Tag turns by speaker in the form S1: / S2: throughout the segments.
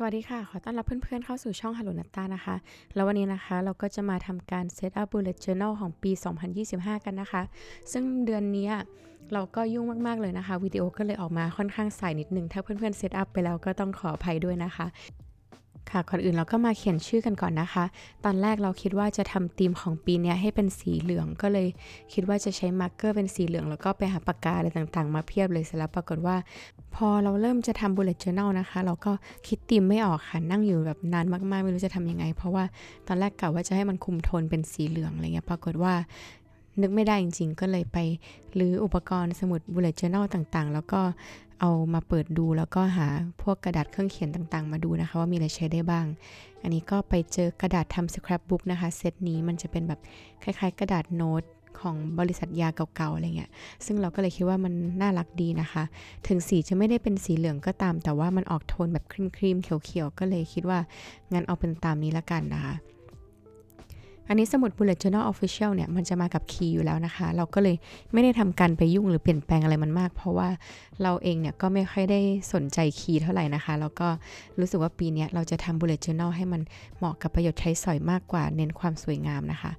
S1: สวัสดีค่ะ ขอต้อนรับเพื่อนๆเข้าสู่ช่อง Hello Natta นะคะ แล้ววันนี้นะคะเราก็จะมาทำการ Set up Bullet Journal ของปี 2025 กันนะคะ ซึ่งเดือนนี้เราก็ยุ่งมาก ๆ เลยนะคะ วิดีโอก็เลยออกมาค่อนข้างสายนิดนึง ถ้าเพื่อนๆ Set up ไปแล้วก็ต้องขออภัยด้วยนะคะ ค่ะก่อนอื่นเราก็มาเขียนชื่อกันก่อนนะคะ ตอนแรกเราคิดว่าจะทำธีมของปีนี้ให้เป็นสีเหลืองก็เลย คิดว่าจะใช้มาร์กเกอร์เป็นสีเหลือง แล้วก็ไปหาปากกาอะไรต่างๆ มาเพียบเลยเสร็จแล้วปรากฏว่า พอเราเริ่มจะทำ bullet journal นะคะ เราก็คิดธีมไม่ออกค่ะนั่งอยู่แบบนานมากๆ ไม่รู้จะทำยังไง เพราะว่าตอนแรกกะว่าจะให้มันคุมโทนเป็นสีเหลืองอะไรเงี้ยปรากฏว่า นึกไม่ได้จริงๆ ก็เลยไปรื้ออุปกรณ์สมุด bullet journal ต่างๆ แล้วก็เอามาเปิดดูแล้วก็หาพวกกระดาษเครื่องเขียนต่างๆ มาดูนะคะ ว่ามีอะไรใช้ได้บ้าง อันนี้ก็ไปเจอกระดาษทำ scrapbook นะคะเซตนี้มันจะเป็นแบบคล้ายๆ กระดาษโน้ตของบริษัทยาเก่าๆอะไรเงี้ย ซึ่งเราก็เลยคิดว่ามันน่ารักดีนะคะ ถึงสีจะไม่ได้เป็นสีเหลืองก็ตาม แต่ว่ามันออกโทนแบบครีมๆเขียวๆ ก็เลยคิดว่างั้นเอาเป็นตามนี้ละกันนะคะ อันนี้สมุด Bullet Journal Official เนี่ยมันจะมากับคีย์อยู่แล้วนะคะ เราก็เลยไม่ได้ทำการไปยุ่งหรือเปลี่ยนแปลงอะไรมันมาก เพราะว่าเราเองเนี่ยก็ไม่ค่อยได้สนใจคีย์เท่าไหร่นะคะ แล้วก็รู้สึกว่าปีนี้เราจะทำ Bullet Journal ให้มันเหมาะกับประโยชน์ใช้สอยมากกว่าเน้นความสวยงามนะคะ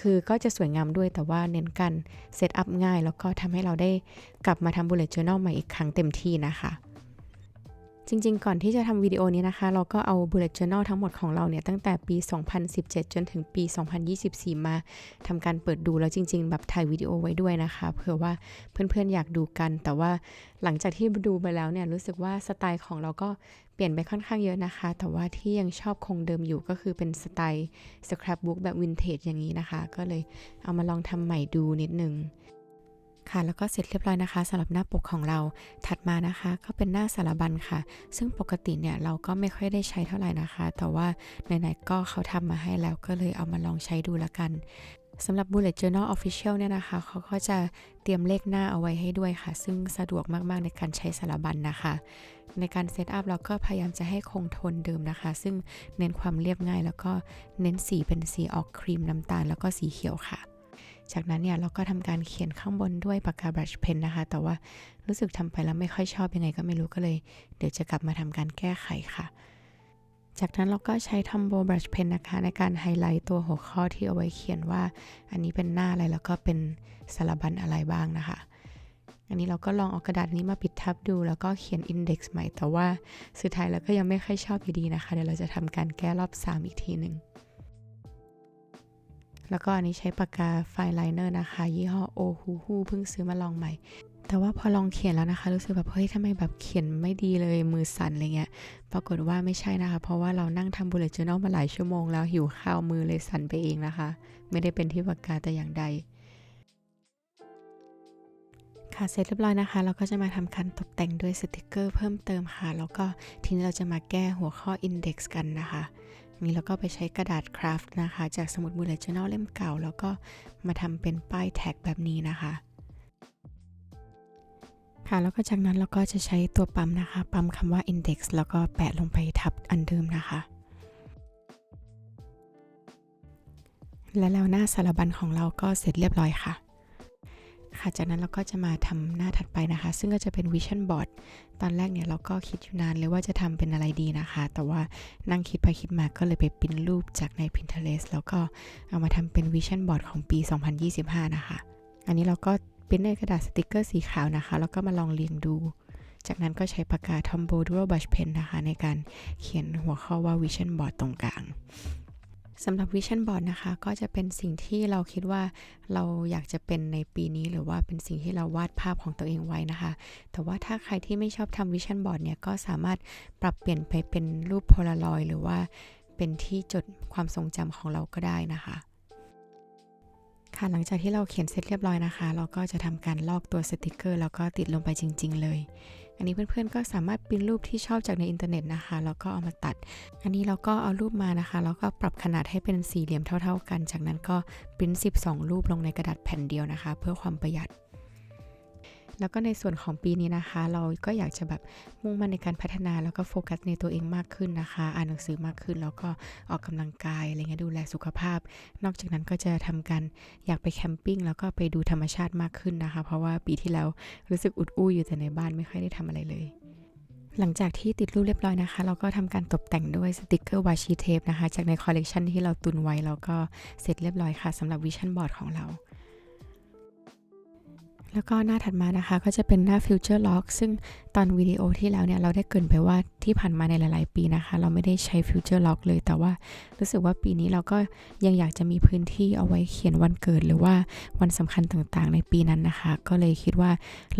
S1: คือก็จะสวยงามด้วยแต่ว่าเน้นการเซตอัพง่าย แล้วก็ทำให้เราได้กลับมาทำ Bullet Journal ใหม่อีกครั้งเต็มที่นะคะ จริงๆ ก่อนที่จะทำวิดีโอนี้นะคะ เราก็เอา bullet journal ทั้งหมดของเราเนี่ย ตั้งแต่ปี 2017 จนถึงปี 2024 มาทำการเปิดดูแล้วจริง ๆ แบบถ่ายวิดีโอไว้ด้วยนะคะ เผื่อว่าเพื่อนๆ อยากดูกัน แต่ว่าหลังจากที่ดูไปแล้วเนี่ย รู้สึกว่าสไตล์ของเราก็เปลี่ยนไปค่อนข้างเยอะนะคะ แต่ว่าที่ยังชอบคงเดิมอยู่ก็คือเป็นสไตล์ scrapbook แบบวินเทจอย่างนี้นะคะ ก็เลยเอามาลองทำใหม่ดูนิดนึง ค่ะแล้วก็เสร็จเรียบร้อยนะคะสำหรับหน้าปกของเราถัดมานะคะ ก็เป็นหน้าสารบัญค่ะ ซึ่งปกติเนี่ยเราก็ไม่ค่อยได้ใช้เท่าไหร่นะคะ แต่ว่าไหนๆก็เขาทำมาให้แล้วก็เลยเอามาลองใช้ดูละกันสำหรับ Bullet Journal Official เนี่ยนะคะ เขาก็จะเตรียมเลขหน้าเอาไว้ให้ด้วยค่ะ ซึ่งสะดวกมากๆในการใช้สารบัญนนะคะ ในการเซตอัพเราก็พยายามจะให้คงทนเดิมนะคะ ซึ่งเน้นความเรียบง่ายแล้วก็เน้นสีเป็นสีออกครีมน้ำตาลแล้วก็สีเขียวค่ะ จากนั้นเนี่ยเราก็ทำการเขียนข้างบนด้วยปากกาบรัชเพนนะคะ แต่ว่ารู้สึกทำไปแล้วไม่ค่อยชอบยังไงก็ไม่รู้ก็เลย เดี๋ยวจะกลับมาทำการแก้ไขค่ะ จากนั้นเราก็ใช้ทัมโบบรัชเพนนะคะ ในการไฮไลท์ตัวหัวข้อที่เอาไว้เขียนว่า อันนี้เป็นหน้าอะไรแล้วก็เป็นสารบัญอะไรบ้างนะคะอันนี้เราก็ลองเอากระดาษนี้มาปิดทับดู แล้วก็เขียนอินเด็กซ์ใหม่แต่ว่าสุดท้ายเราก็ยังไม่ค่อยชอบอยู่ดีนะคะ เดี๋ยวเราจะทำการแก้รอบ 3 อีกทีหนึ่ง แล้วก็อันนี้ใช้ปากกาไฟไลเนอร์นะคะ ยี่ห้อโอฮูฮูเพิ่งซื้อมาลองใหม่ แต่ว่าพอลองเขียนแล้วนะคะ รู้สึกแบบเฮ้ยทำไมแบบเขียนไม่ดีเลยมือสั่นอะไรเงี้ย ปรากฏว่าไม่ใช่นะคะ เพราะว่าเรานั่งทำ bullet journal มาหลายชั่วโมงแล้วหิวข้าวมือเลยสั่นไปเองนะคะ ไม่ได้เป็นที่ปากกาแต่อย่างใดค่ะเสร็จเรียบร้อยนะคะ เราก็จะมาทำการตกแต่งด้วยสติกเกอร์เพิ่มเติมค่ะ แล้วก็ทีนี้เราจะมาแก้หัวข้อ index กันนะคะ นี่เราก็ไปใช้กระดาษคราฟต์นะคะ จากสมุด bullet journal เล่มเก่า แล้วก็มาทำเป็นป้ายแท็กแบบนี้นะคะค่ะแล้วก็จากนั้นเราก็จะใช้ตัวปั๊มนะคะ ปั๊มคำว่า index แล้วก็แปะลงไปทับอันเดิมนะคะ และแล้วหน้าสารบัญของเราก็เสร็จเรียบร้อยค่ะ ค่ะจากนั้นเราก็จะมาทำหน้าถัดไปนะคะ ซึ่งก็จะเป็น vision board ตอนแรกเนี่ยเราก็คิดอยู่นานเลยว่าจะทำเป็นอะไรดีนะคะ แต่ว่านั่งคิดไปคิดมาก็เลยไปปิ้นรูปจากใน Pinterest แล้วก็เอามาทำเป็น vision board ของปี 2025 นะคะ อันนี้เราก็ปิ้นในกระดาษสติกเกอร์สีขาวนะคะ แล้วก็มาลองเรียงดู จากนั้นก็ใช้ปากกา Tombow Dual Brush Pen นะคะ ในการเขียนหัวข้อว่า vision board ตรงกลาง สำหรับ Vision Board นะคะ ก็จะเป็นสิ่งที่เราคิดว่าเราอยากจะเป็นในปีนี้ หรือว่าเป็นสิ่งที่เราวาดภาพของตัวเองไว้นะคะ แต่ว่าถ้าใครที่ไม่ชอบทำ Vision Board เนี่ยก็สามารถปรับเปลี่ยนไปเป็นรูปโพลารอยหรือว่าเป็นที่จดความทรงจำของเราก็ได้นะคะค่ะหลังจากที่เราเขียนเสร็จเรียบร้อยนะคะ เราก็จะทำการลอกตัวสติกเกอร์ แล้วก็ติดลงไปจริง ๆ เลย อันนี้เพื่อนๆก็สามารถปริ้นรูปที่ชอบจากในอินเทอร์เน็ตนะคะ แล้วก็เอามาตัด อันนี้เราก็เอารูปมานะคะ แล้วก็ปรับขนาดให้เป็นสี่เหลี่ยมเท่า ๆกัน จากนั้นก็ปริ้น12 รูปลงในกระดาษแผ่นเดียวนะคะ เพื่อความประหยัด แล้วก็ในส่วนของปีนี้นะคะ เราก็อยากจะแบบมุ่งมั่นในการพัฒนาแล้วก็โฟกัสในตัวเองมากขึ้นนะคะ อ่านหนังสือมากขึ้น แล้วก็ออกกำลังกายอะไรเงี้ยดูแลสุขภาพ นอกจากนั้นก็จะทำการอยากไปแคมปิ้งแล้วก็ไปดูธรรมชาติมากขึ้นนะคะ เพราะว่าปีที่แล้วรู้สึกอุดอู้อยู่แต่ในบ้านไม่ค่อยได้ทำอะไรเลยหลังจากที่ติดรูปเรียบร้อยนะคะ เราก็ทำการตกแต่งด้วยสติกเกอร์วาชีเทปนะคะ จากในคอลเลกชันที่เราตุนไว้แล้วก็เสร็จเรียบร้อยค่ะสำหรับวิชั่นบอร์ดของเรา แล้วก็หน้าถัดมานะคะก็จะเป็นหน้า Future Lock ซึ่งตอนวิดีโอที่แล้วเนี่ยเราได้เกินไปว่าที่ผ่านมาในหลาย ๆ ปีนะคะ เราไม่ได้ใช้ Future Lock เลย แต่ว่ารู้สึกว่าปีนี้เราก็ยังอยากจะมีพื้นที่เอาไว้เขียนวันเกิด หรือว่าวันสำคัญต่าง ๆ ในปีนั้นนะคะ ก็เลยคิดว่า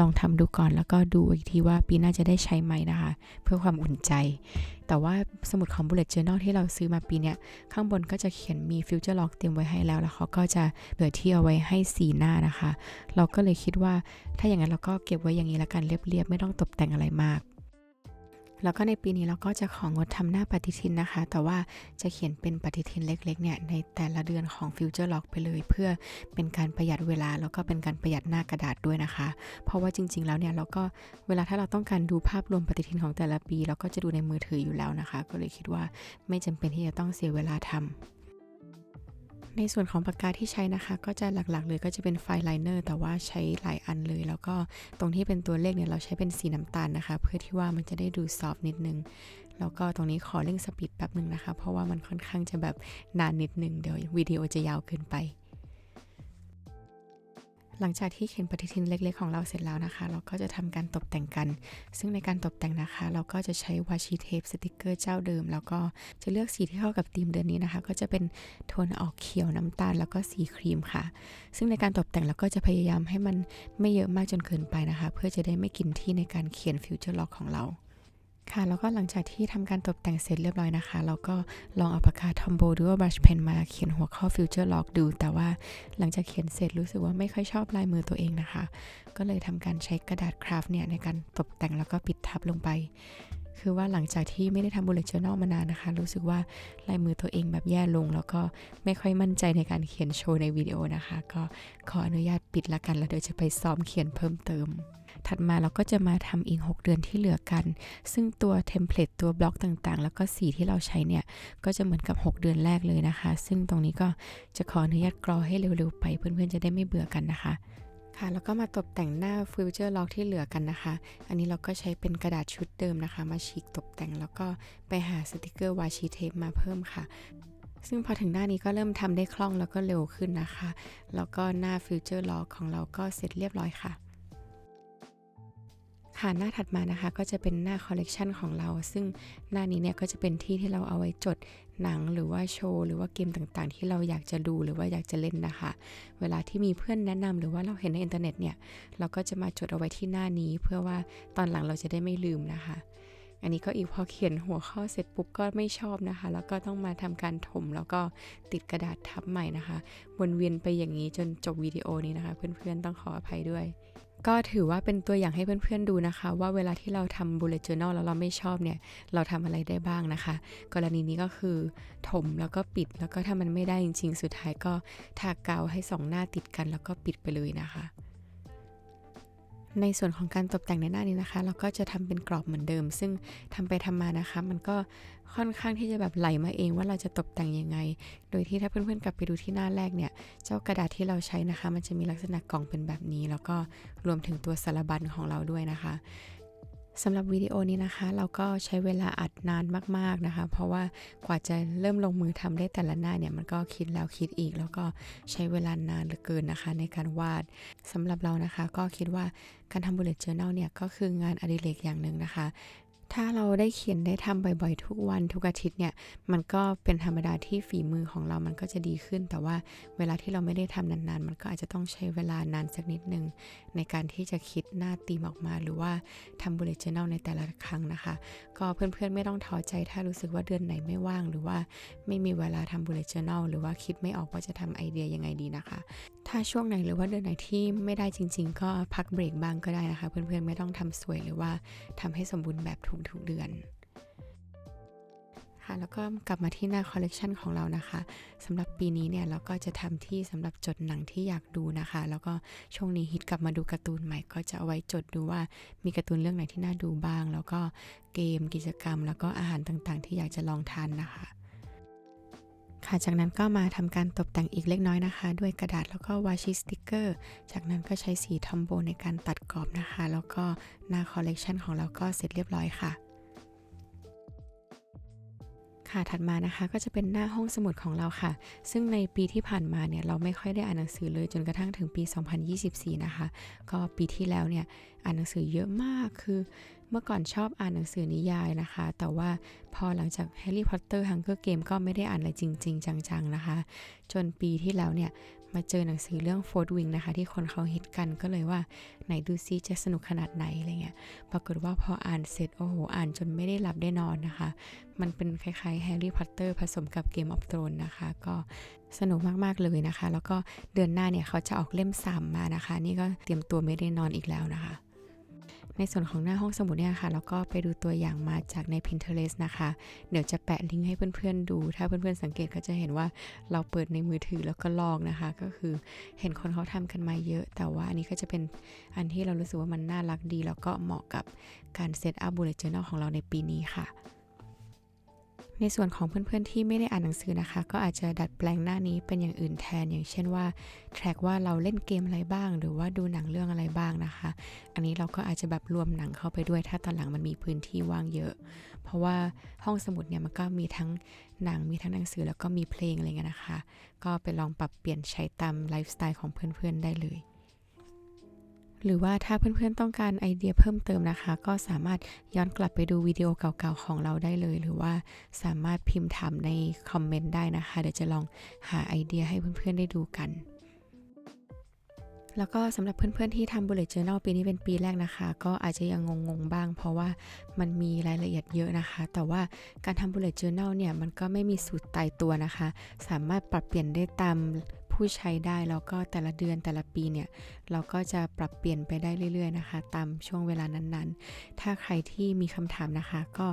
S1: ลองทำดูก่อน แล้วก็ดูอีกทีว่าปีหน้าจะได้ใช้ไหมนะคะ เพื่อความอุ่นใจ แต่ว่าสมุดของ Bullet Journal ที่เราซื้อมาปีเนี้ยข้างบนก็จะเขียนมี Future Lock เตรียมไว้ให้แล้วแล้วเขาก็จะเหลือที่เอาไว้ให้สีหน้านะคะ เราก็เลยคิดว่าถ้าอย่างนั้นเราก็เก็บไว้อย่างนี้ละกันเรียบๆไม่ต้องตกแต่งอะไรมาก แล้วก็ในปีนี้เราก็จะของงดทำหน้าปฏิทินนะคะ แต่ว่าจะเขียนเป็นปฏิทินเล็กๆเนี่ยในแต่ละเดือนของ Future Lock ไปเลย เพื่อเป็นการประหยัดเวลาแล้วก็เป็นการประหยัดหน้ากระดาษด้วยนะคะ เพราะว่าจริง ๆ แล้วเนี่ยเราก็เวลาถ้าเราต้องการดูภาพรวมปฏิทินของแต่ละปี เราก็จะดูในมือถืออยู่แล้วนะคะ ก็เลยคิดว่าไม่จำเป็นที่จะต้องเสียเวลาทำ ในส่วนของปากกาที่ใช้นะคะ ก็จะหลักๆ เลยก็จะเป็นไฟไลเนอร์แต่ว่าใช้หลายอันเลย แล้วก็ตรงที่เป็นตัวเลขเนี่ยเราใช้เป็นสีน้ำตาลนะคะ เพื่อที่ว่ามันจะได้ดูซอฟนิดนึง แล้วก็ตรงนี้ขอเร่งสปีดแป๊บหนึ่งนะคะ เพราะว่ามันค่อนข้างจะแบบนานนิดนึงเดี๋ยววิดีโอจะยาวเกินไป หลังจากที่เขียนปฏิทินเล็ก ๆ ของเราเสร็จแล้วนะคะ เราก็จะทำการตกแต่งกัน ซึ่งในการตกแต่งนะคะ เราก็จะใช้วาชีเทปสติกเกอร์เจ้าเดิม แล้วก็จะเลือกสีที่เข้ากับธีมเดือนนี้นะคะ ก็จะเป็นโทนออกเขียวน้ำตาล แล้วก็สีครีมค่ะ ซึ่งในการตกแต่งเราก็จะพยายามให้มันไม่เยอะมากจนเกินไปนะคะ เพื่อจะได้ไม่กินที่ในการเขียนฟิวเจอร์ล็อกของเรา ค่ะแล้วก็หลังจากที่ทำการตกแต่งเสร็จเรียบร้อยนะคะ เราก็ลองเอาปากกาทอมโบหรือว่าบรัชเพนมาเขียนหัวข้อฟิวเจอร์ล็อกดู แต่ว่าหลังจากเขียนเสร็จรู้สึกว่าไม่ค่อยชอบลายมือตัวเองนะคะ ก็เลยทำการใช้กระดาษคราฟเนี่ยในการตกแต่งแล้วก็ปิดทับลงไป คือว่าหลังจากที่ไม่ได้ทำ bullet journal มานานนะคะ รู้สึกว่าลายมือตัวเองแบบแย่ลง แล้วก็ไม่ค่อยมั่นใจในการเขียนโชว์ในวิดีโอนะคะ ก็ขออนุญาตปิดละกันแล้วเดี๋ยวจะไปซ้อมเขียนเพิ่มเติม ถัดมาเราก็จะมาทำอีก 6 เดือนที่เหลือกัน ซึ่งตัวเทมเพลตตัวบล็อกต่างๆ แล้วก็สีที่เราใช้เนี่ย ก็จะเหมือนกับ 6 เดือนแรกเลยนะคะ ซึ่งตรงนี้ก็จะขออนุญาตกรอให้เร็วๆ ไปเพื่อนๆ จะได้ไม่เบื่อกันนะคะค่ะแล้วก็มาตกแต่งหน้าฟิวเจอร์ล็อกที่เหลือกันนะคะ อันนี้เราก็ใช้เป็นกระดาษชุดเดิมนะคะ มาฉีกตกแต่งแล้วก็ไปหาสติกเกอร์วาชีเทปมาเพิ่มค่ะ ซึ่งพอถึงหน้านี้ก็เริ่มทำได้คล่องแล้วก็เร็วขึ้นนะคะ แล้วก็หน้าฟิวเจอร์ล็อกของเราก็เสร็จเรียบร้อยค่ะ ค่ะหน้าถัดมานะคะก็จะเป็นหน้าคอลเลกชันของเรา ซึ่งหน้านี้เนี่ยก็จะเป็นที่ที่เราเอาไว้จดหนังหรือว่าโชว์หรือว่าเกมต่างๆ ที่เราอยากจะดูหรือว่าอยากจะเล่นนะคะ เวลาที่มีเพื่อนแนะนำหรือว่าเราเห็นในอินเทอร์เน็ตเนี่ยเราก็จะมาจดเอาไว้ที่หน้านี้ เพื่อว่าตอนหลังเราจะได้ไม่ลืมนะคะ อันนี้ก็อีกพอเขียนหัวข้อเสร็จปุ๊บก็ไม่ชอบนะคะ แล้วก็ต้องมาทำการถมแล้วก็ติดกระดาษทับใหม่นะคะวนเวียนไปอย่างนี้จนจบวิดีโอนี้นะคะ เพื่อนๆต้องขออภัยด้วย ก็ถือว่าเป็นตัวอย่างให้เพื่อนๆดูนะคะ ว่าเวลาที่เราทำ bullet journal แล้วเราไม่ชอบเนี่ย เราทำอะไรได้บ้างนะคะ กรณีนี้ก็คือถมแล้วก็ปิดแล้วก็ถ้ามันไม่ได้จริงๆ สุดท้ายก็ทากาวให้สองหน้าติดกันแล้วก็ปิดไปเลยนะคะ ในส่วนของการตกแต่งในหน้านี้นะคะ เราก็จะทำเป็นกรอบเหมือนเดิม ซึ่งทำไปทำมานะคะ มันก็ค่อนข้างที่จะแบบไหลมาเองว่าเราจะตกแต่งยังไง โดยที่ถ้าเพื่อนๆกลับไปดูที่หน้าแรกเนี่ย เจ้ากระดาษที่เราใช้นะคะ มันจะมีลักษณะกล่องเป็นแบบนี้ แล้วก็รวมถึงตัวสารบัญของเราด้วยนะคะ สำหรับวิดีโอนี้นะคะ เราก็ใช้เวลาอัดนานมากๆนะคะ เพราะว่ากว่าจะเริ่มลงมือทำได้แต่ละหน้าเนี่ยมันก็คิดแล้วคิดอีก แล้วก็ใช้เวลานานเหลือเกินนะคะ ในการวาดสำหรับเรานะคะ ก็คิดว่าการทำ bullet journal เนี่ยก็คืองานอดิเรกอย่างหนึ่งนะคะ ถ้าเราได้เขียนได้ทำบ่อยๆ ทุกวันทุกอาทิตย์เนี่ย มันก็เป็นธรรมดาที่ฝีมือของเรามันก็จะดีขึ้น แต่ว่าเวลาที่เราไม่ได้ทำนานๆ มันก็อาจจะต้องใช้เวลานานสักนิดนึง ในการที่จะคิดหน้าตีมออกมา หรือว่าทำ bullet journal ในแต่ละครั้งนะคะ ก็เพื่อนๆไม่ต้องท้อใจ ถ้ารู้สึกว่าเดือนไหนไม่ว่าง หรือว่าไม่มีเวลาทำ bullet journal หรือว่าคิดไม่ออกว่าจะทำไอเดียยังไงดีนะคะ ถ้าช่วงไหนหรือว่าเดือนไหนที่ไม่ได้จริง ๆ ก็พักเบรกบ้างก็ได้นะคะ เพื่อนๆไม่ต้องทำสวยหรือว่าทำให้สมบูรณ์แบบทุกๆเดือนค่ะแล้วก็กลับมาที่หน้าคอลเลกชันของเรานะคะสำหรับปีนี้เนี่ยเราก็จะทำที่สำหรับจดหนังที่อยากดูนะคะ แล้วก็ช่วงนี้ฮิตกลับมาดูการ์ตูนใหม่ ก็จะเอาไว้จดดูว่ามีการ์ตูนเรื่องไหนที่น่าดูบ้าง แล้วก็เกมกิจกรรม แล้วก็อาหารต่างๆ ที่อยากจะลองทานนะคะ ค่ะจากนั้นก็มาทำการตกแต่งอีกเล็กน้อยนะคะ ด้วยกระดาษแล้วก็วาชิสติกเกอร์ จากนั้นก็ใช้สีทอมโบในการตัดกรอบนะคะ แล้วก็หน้าคอลเลกชันของเราก็เสร็จเรียบร้อยค่ะค่ะถัดมานะคะก็จะเป็นหน้าห้องสมุดของเราค่ะ ซึ่งในปีที่ผ่านมาเนี่ยเราไม่ค่อยได้อ่านหนังสือเลยจนกระทั่งถึงปี 2024 นะคะ ก็ปีที่แล้วเนี่ยอ่านหนังสือเยอะมากคือ เมื่อก่อนชอบอ่านหนังสือนิยายนะคะ แต่ว่าพอหลังจากแฮร์รี่พอตเตอร์ฮังเกอร์เกมก็ไม่ได้อ่านอะไรจริง ๆ จังๆนะคะ จนปีที่แล้วเนี่ย มาเจอหนังสือเรื่องโฟร์ดวิงนะคะ ที่คนเขาฮิตกันก็เลยว่า ไหนดูซิจะสนุกขนาดไหนอะไรเงี้ย ปรากฏว่าพออ่านเสร็จ โอ้โห อ่านจนไม่ได้หลับได้นอนนะคะ มันเป็นคล้ายๆแฮร์รี่พอตเตอร์ผสมกับเกมออฟ h รนนะคะ ก็สนุกมากๆเลยนะคะ แล้วก็เดือนหน้าเนี่ยเขาจะออกเล่มสามมานะคะ นี่ก็เตรียมตัวไม่ได้นอนอีกแล้วนะคะ ในส่วนของหน้าห้องสมุดเนี่ยค่ะ แล้วก็ไปดูตัวอย่างมาจากใน Pinterest นะคะ เดี๋ยวจะแปะลิงก์ให้เพื่อนๆดู ถ้าเพื่อนๆสังเกตก็จะเห็นว่าเราเปิดในมือถือแล้วก็ลอกนะคะ ก็คือเห็นคนเขาทำกันมาเยอะ แต่ว่าอันนี้ก็จะเป็นอันที่เรารู้สึกว่ามันน่ารักดี แล้วก็เหมาะกับการเซตอัพบูเลตเจอร์นของเราในปีนี้ค่ะ ในส่วนของเพื่อนๆที่ไม่ได้อ่านหนังสือนะคะ ก็อาจจะดัดแปลงหน้านี้เป็นอย่างอื่นแทน อย่างเช่นว่าแทร็กว่าเราเล่นเกมอะไรบ้าง หรือว่าดูหนังเรื่องอะไรบ้างนะคะ อันนี้เราก็อาจจะแบบรวมหนังเข้าไปด้วย ถ้าตอนหลังมันมีพื้นที่ว่างเยอะ เพราะว่าห้องสมุดเนี่ยมันก็มีทั้งหนังมีทั้งหนังสือแล้วก็มีเพลงอะไรเงี้ยนะคะ ก็ไปลองปรับเปลี่ยนใช้ตามไลฟ์สไตล์ของเพื่อนๆได้เลย หรือว่าถ้าเพื่อนๆต้องการไอเดียเพิ่มเติมนะคะ ก็สามารถย้อนกลับไปดูวิดีโอเก่าๆของเราได้เลย หรือว่าสามารถพิมพ์ถามในคอมเมนต์ได้นะคะ เดี๋ยวจะลองหาไอเดียให้เพื่อนๆได้ดูกัน แล้วก็สำหรับเพื่อนๆที่ทำ bullet journal ปีนี้เป็นปีแรกนะคะ ก็อาจจะยังงงๆบ้าง เพราะว่ามันมีรายละเอียดเยอะนะคะ แต่ว่าการทำ bullet journal เนี่ยมันก็ไม่มีสูตรตายตัวนะคะ สามารถปรับเปลี่ยนได้ตาม ผู้ใช้ได้แล้วก็แต่ละเดือนแต่ละปีเนี่ยเราก็จะปรับเปลี่ยนไปได้เรื่อยๆนะคะ ตามช่วงเวลานั้นๆ ถ้าใครที่มีคำถามนะคะ ก็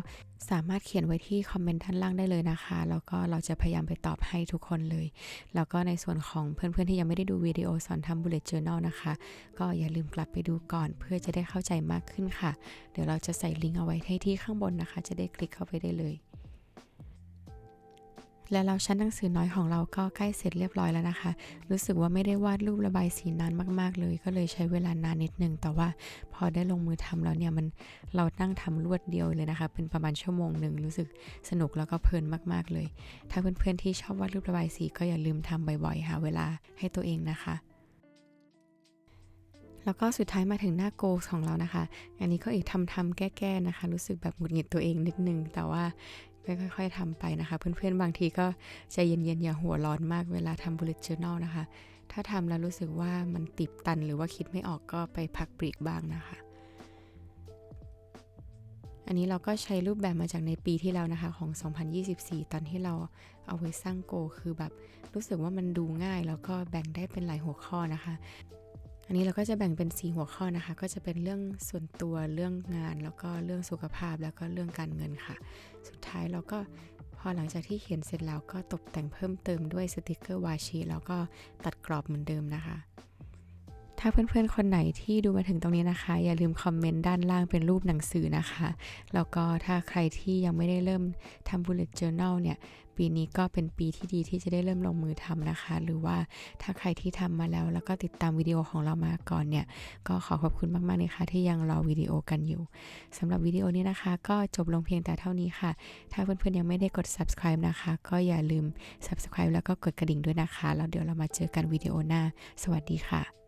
S1: สามารถเขียนไว้ที่คอมเมนต์ด้านล่างได้เลยนะคะแล้วก็เราจะพยายามไปตอบให้ทุกคนเลย แล้วก็ในส่วนของเพื่อนๆที่ยังไม่ได้ดูวิดีโอสอนทำ bullet journal นะคะ ก็อย่าลืมกลับไปดูก่อนเพื่อจะได้เข้าใจมากขึ้นค่ะ เดี๋ยวเราจะใส่ลิงก์เอาไว้ให้ที่ข้างบนนะคะ จะได้คลิกเข้าไปได้เลย และเราชั้นหนังสือน้อยของเราก็ใกล้เสร็จเรียบร้อยแล้วนะคะ รู้สึกว่าไม่ได้วาดรูประบายสีนานมาก ๆ เลย ก็เลยใช้เวลานานนิดนึง แต่ว่าพอได้ลงมือทำแล้วเนี่ยมันเรานั่งทำรวดเดียวเลยนะคะ เป็นประมาณชั่วโมงหนึ่งรู้สึกสนุกแล้วก็เพลินมากๆเลย ถ้าเพื่อนๆที่ชอบวาดรูประบายสีก็อย่าลืมทำบ่อยๆหาเวลาให้ตัวเองนะคะแล้วก็สุดท้ายมาถึงหน้าโกของเรานะคะ อันนี้ก็อีกทำทำแก้ๆนะคะ รู้สึกแบบหงุดหงิดตัวเองนิดนึง แต่ว่า ค่อยๆทำไปนะคะ เพื่อนๆบางทีก็ใจเย็นๆอย่าหัวร้อนมากเวลาทำ bullet journal นะคะ ถ้าทำแล้วรู้สึกว่ามันติดตันหรือว่าคิดไม่ออกก็ไปพักเบรกบ้างนะคะ อันนี้เราก็ใช้รูปแบบมาจากในปีที่แล้วนะคะของ 2024 ตอนที่เราเอาไว้สร้างโก คือแบบรู้สึกว่ามันดูง่ายแล้วก็แบ่งได้เป็นหลายหัวข้อนะคะ อันนี้เราก็จะแบ่งเป็น 4 หัวข้อนะคะ ก็จะเป็นเรื่องส่วนตัวเรื่องงาน แล้วก็เรื่องสุขภาพแล้วก็เรื่องการเงินค่ะ สุดท้ายเราก็พอหลังจากที่เขียนเสร็จแล้วก็ตกแต่งเพิ่มเติมด้วยสติกเกอร์วาชีแล้วก็ตัดกรอบเหมือนเดิมนะคะ ถ้าเพื่อนๆ คนไหนที่ดูมาถึงตรงนี้นะคะ อย่าลืมคอมเมนต์ด้านล่างเป็นรูปหนังสือนะคะ แล้วก็ถ้าใครที่ยังไม่ได้เริ่มทำ bullet journal เนี่ย ปีนี้ก็เป็นปีที่ดีที่จะได้เริ่มลงมือทำนะคะ หรือว่าถ้าใครที่ทำมาแล้ว แล้วก็ติดตามวิดีโอของเรามาก่อนเนี่ย ก็ขอขอบคุณมากๆเลยค่ะที่ยังรอวิดีโอกันอยู่สำหรับวิดีโอนี้นะคะ ก็จบลงเพียงแต่เท่านี้ค่ะ ถ้าเพื่อนๆยังไม่ได้กด subscribe นะคะ ก็อย่าลืม subscribe แล้วก็กดกระดิ่งด้วยนะคะแล้วเดี๋ยวเรามาเจอกันวิดีโอหน้า สวัสดีค่ะ